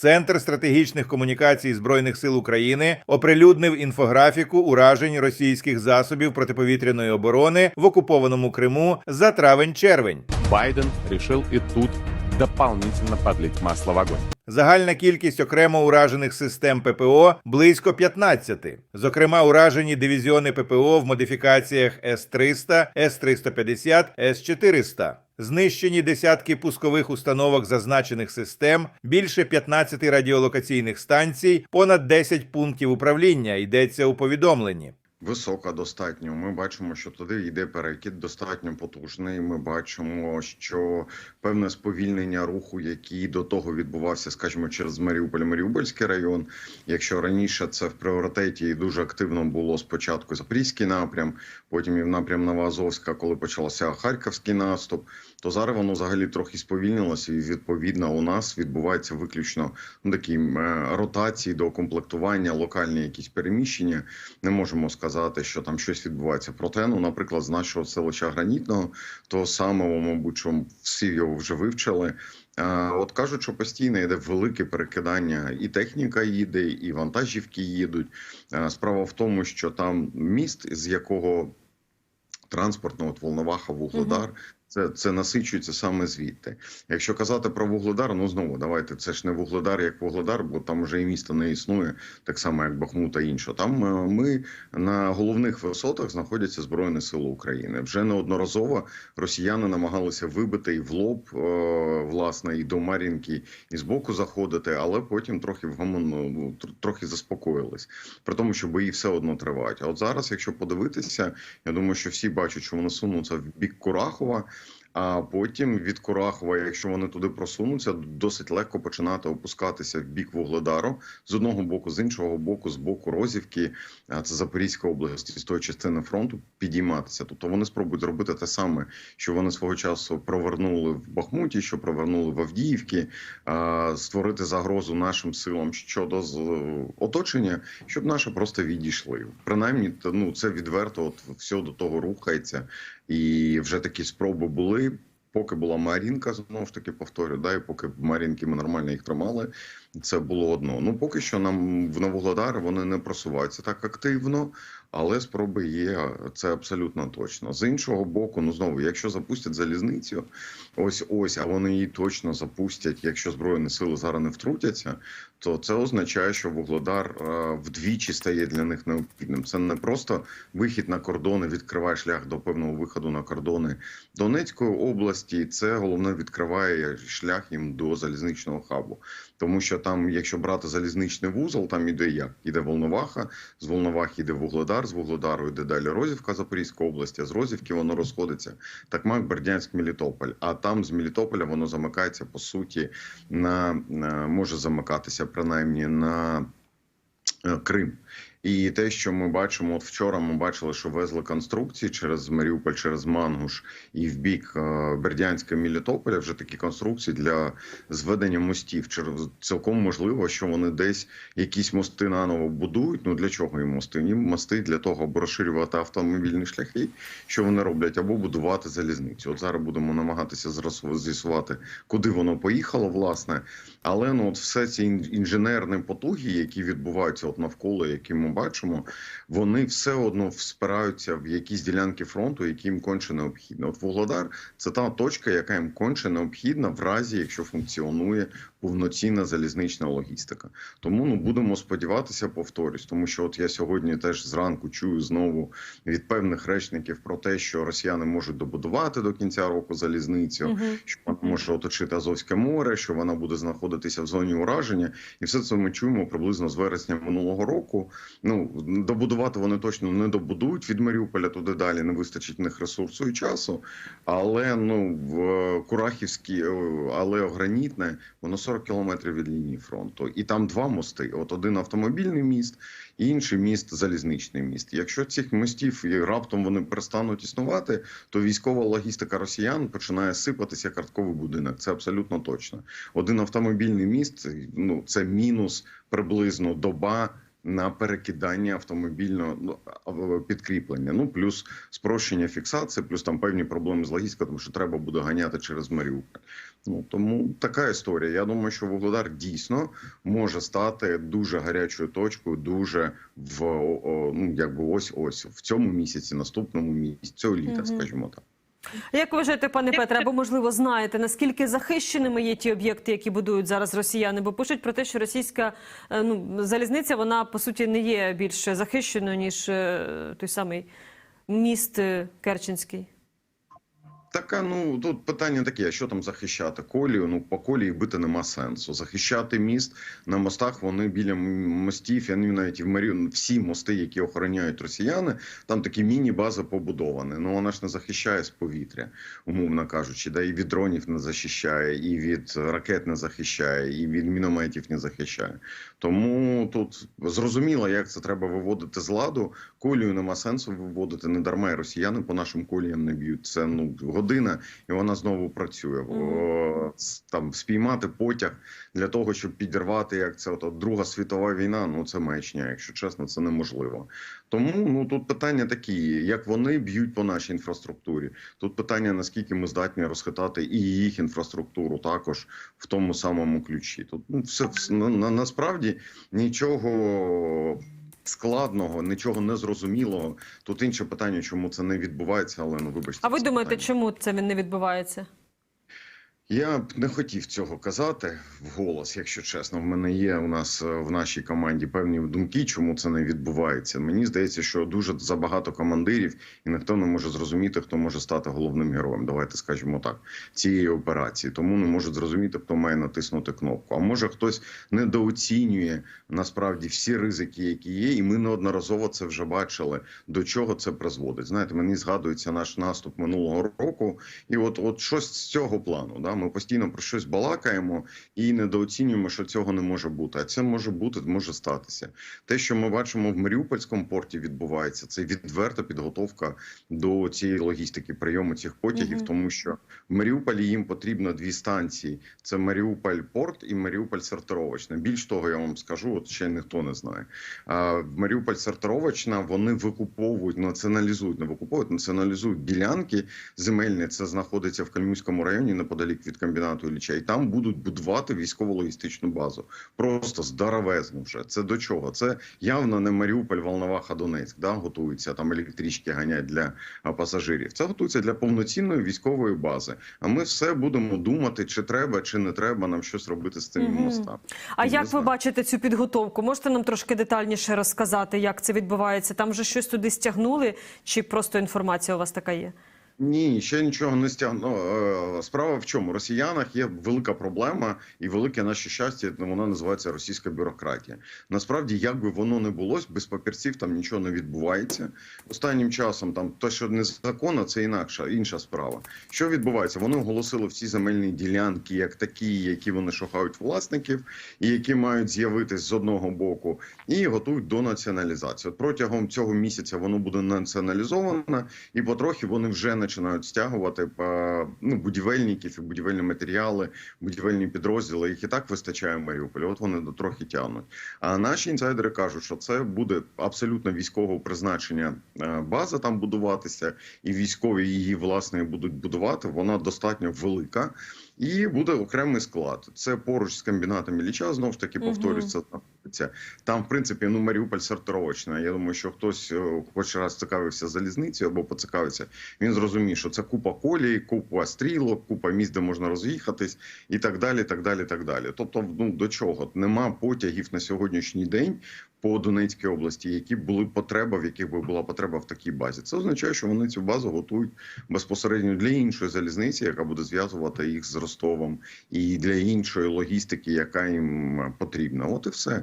Центр стратегічних комунікацій збройних сил України оприлюднив інфографіку уражень російських засобів протиповітряної оборони в окупованому Криму за травень-червень. Байден решил и тут дополнительно подлить масло в огонь. Загальна кількість окремо уражених систем ППО близько 15. Зокрема, уражені дивізіони ППО в модифікаціях С-300, С-350, С-400. Знищені десятки пускових установок зазначених систем, більше 15 радіолокаційних станцій, понад 10 пунктів управління. Йдеться у повідомленні. Висока достатньо. Ми бачимо, що туди йде перекид достатньо потужний. Ми бачимо, що певне сповільнення руху, який до того відбувався, скажімо, через Маріуполь, Маріупольський район. Якщо раніше це в пріоритеті і дуже активно було спочатку Запорізький напрям, потім і в напрям Новоазовська, коли почався Харківський наступ, то зараз воно взагалі трохи сповільнилося, і відповідно у нас відбувається виключно ну, такі е, ротації до комплектування, локальні якісь переміщення. Не можемо сказати, що там щось відбувається. Проте, ну, наприклад, з нашого селища Гранітного, то самого, мабуть, що всі його вже вивчили. Е, От кажуть, що постійно йде велике перекидання, і техніка їде, і вантажівки їдуть. Е, Справа в тому, що там міст, з якого транспортно, от Волноваха, Вугледар. Це, це насичується саме звідти. Якщо казати про Вугледар, ну знову давайте це ж не Вугледар як Вугледар, бо там вже і місто не існує, так само як Бахмут та інше. Там е, ми на головних висотах знаходяться Збройні Сили України. Вже неодноразово росіяни намагалися вибити і в лоб, е, власне, і до Мар'їнки, і з боку заходити, але потім трохи вгамон, ну, трохи заспокоїлись. При тому, що бої все одно тривають. А от зараз, якщо подивитися, я думаю, що всі бачать, що вони сунуться в бік Курахова. А потім від Курахова, якщо вони туди просунуться, досить легко починати опускатися в бік Вугледару з одного боку, з іншого боку, з боку Розівки, це Запорізька область, з тої частини фронту підійматися. Тобто вони спробують зробити те саме, що вони свого часу провернули в Бахмуті, що провернули в Авдіївці, створити загрозу нашим силам щодо оточення, щоб наші просто відійшли. Принаймні, ну це відверто, от все до того рухається. І вже такі спроби були. Поки була Марінка, знову ж таки повторю, да, і поки Марінки ми нормально їх тримали, це було одно. Ну поки що нам в Новоглодар вони не просуваються так активно, але спроби є. Це абсолютно точно. З іншого боку, ну знову, якщо запустять залізницю, ось ось, а вони її точно запустять, якщо збройні сили зараз не втрутяться, то це означає, що Вугледар е, вдвічі стає для них необхідним. Це не просто вихід на кордони, відкриває шлях до певного виходу на кордони Донецької області. Це головне відкриває шлях їм до залізничного хабу, тому що там, якщо брати залізничний вузол, там іде як іде Волноваха, з Волновахи йде Вугледар, з Вугледару йде далі Розівка, Запорізька область, а з Розівки воно розходиться. Так мак Бердянськ, Мелітополь. А там з Мелітополя воно замикається по суті на, на може замикатися принаймні на е, Крим. І те, що ми бачимо, от вчора ми бачили, що везли конструкції через Маріуполь, через Мангуш і в бік е, Бердянська Мелітополя вже такі конструкції для зведення мостів. Через цілком можливо, що вони десь якісь мости наново будують. Ну для чого їм мости? Їм мости для того, аби розширювати автомобільні шляхи, що вони роблять, або будувати залізницю. От зараз будемо намагатися з'ясувати, куди воно поїхало, власне. Але ну от все ці ін- інженерні потуги, які відбуваються от навколо, які ми бачимо, вони все одно спираються в якісь ділянки фронту, які їм конче необхідні. От Вугледар це та точка, яка їм конче необхідна в разі, якщо функціонує повноцінна залізнична логістика. Тому ну будемо сподіватися, повторюсь, тому що от я сьогодні теж зранку чую знову від певних речників про те, що росіяни можуть добудувати до кінця року залізницю, Мгм. що вона може оточити Азовське море, що вона буде знаходитися в зоні ураження, і все це ми чуємо приблизно з вересня минулого року. Ну добудувати вони точно не добудують від Маріуполя туди далі. Не вистачить в них ресурсу і часу. Але ну в Курахівській, е, але гранітне, воно 40 кілометрів від лінії фронту, і там два мости: от один автомобільний міст, і інший міст залізничний міст. Якщо цих мостів і раптом вони перестануть існувати, то військова логістика росіян починає сипатися як картковий будинок. Це абсолютно точно. Один автомобільний міст ну це мінус приблизно доба на перекидання автомобільного ну, підкріплення. Ну плюс спрощення фіксації, плюс там певні проблеми з логістикою, тому що треба буде ганяти через Маріуполь. Ну тому така історія. Я думаю, що Вугледар дійсно може стати дуже гарячою точкою, дуже в о, о, ну якби ось ось в цьому місяці, наступному місяці, цього літа, Мгм. скажімо так. Як вважаєте, пане Петре, або можливо знаєте, наскільки захищеними є ті об'єкти, які будують зараз росіяни? Бо пишуть про те, що російська е, ну, залізниця вона по суті не є більш захищеною ніж е, той самий міст е, Керченський. Така, ну тут питання таке: що там захищати? Колію? Ну по колії бити нема сенсу. Захищати міст на мостах. Вони біля мостів. Я не навіть в Марі... всі мости, які охороняють росіяни, там такі міні-бази побудовані. Ну вона ж не захищає з повітря, умовно кажучи, да і від дронів не захищає, і від ракет не захищає, і від мінометів не захищає. Тому тут зрозуміло, як це треба виводити з ладу. Колію нема сенсу виводити не дарма. І росіяни по нашим коліям не б'ють. Це ну година, і вона знову працює. О, Там спіймати потяг для того, щоб підірвати, як це от, от Друга світова війна. Ну це маячня, якщо чесно, це неможливо. Тому ну тут питання такі: як вони б'ють по нашій інфраструктурі. Тут питання наскільки ми здатні розхитати і їх інфраструктуру також в тому самому ключі. Тут ну все, все на, на, насправді нічого. Складного, нічого незрозумілого. Тут інше питання, чому це не відбувається, але ну вибачте. А ви думаєте, питання. чому це не відбувається? Я б не хотів цього казати вголос, якщо чесно. В мене є у нас е, в нашій команді певні думки, чому це не відбувається. Мені здається, що дуже забагато командирів, і ніхто не може зрозуміти, хто може стати головним героєм. Давайте скажемо так, цієї операції. Тому не можуть зрозуміти, хто має натиснути кнопку. А може хтось недооцінює насправді всі ризики, які є, і ми неодноразово це вже бачили. До чого це призводить? Знаєте, мені згадується наш наступ минулого року, і от, от щось з цього плану. Да? Ми постійно про щось балакаємо і недооцінюємо, що цього не може бути. А це може бути, може статися. Те, що ми бачимо в Маріупольському порті, відбувається це відверта підготовка до цієї логістики прийому цих потягів, Мгм. тому що в Маріуполі їм потрібно дві станції: це Маріуполь порт і Маріуполь сортировочна. Більш того, я вам скажу, от ще ніхто не знає. А Маріуполь сортировочна вони викуповують, націоналізують, не викуповують, націоналізують ділянки земельні. Це знаходиться в Кальмівському районі неподалік від комбінату Ілліча. І там будуть будувати військово-логістичну базу. Просто здоровезно вже. Це до чого? Це явно не Маріуполь, Волноваха, Донецьк. Да, готуються там електрички ганять для пасажирів. Це готується для повноцінної військової бази. А ми все будемо думати, чи треба, чи не треба нам щось робити з цими Мгм. мостами. А Не як ви знаю. бачите цю підготовку? Можете нам трошки детальніше розказати, як це відбувається? Там вже щось туди стягнули, чи просто інформація у вас така є? Ні, ще нічого не стягну. Е, Справа в чому? Росіянах є велика проблема, і велике наше щастя, вона називається російська бюрократія. Насправді, як би воно не було, без папірців там нічого не відбувається. Останнім часом там те, що незаконно, це інакша інша справа. Що відбувається? Вони оголосили всі земельні ділянки як такі, які вони шукають власників, і які мають з'явитись з одного боку, і готують до націоналізації. От протягом цього місяця воно буде націоналізовано, і потрохи вони вже починають стягувати е, ну, будівельників і будівельні матеріали, будівельні підрозділи. Їх і так вистачає в Маріуполі. От вони до трохи тягнуть. А наші інсайдери кажуть, що це буде абсолютно військового призначення е, база там будуватися, і військові її власне будуть будувати. Вона достатньо велика. І буде окремий склад. Це поруч з комбінатом Ілліча, знову ж таки Мгм. повторюється. знаходиться. Там, в принципі, ну Маріуполь сортировочна. Я думаю, що хтось е, хоч раз цікавився залізницею або поцікавився, він зрозуміє, що це купа колії, купа стрілок, купа місць, де можна роз'їхатись, і так далі. так далі, так далі. Тобто, ну до чого нема потягів на сьогоднішній день по Донецькій області, які були потреба, в яких би була потреба в такій базі. Це означає, що вони цю базу готують безпосередньо для іншої залізниці, яка буде зв'язувати їх з Ростовом, і для іншої логістики, яка їм потрібна. От і все.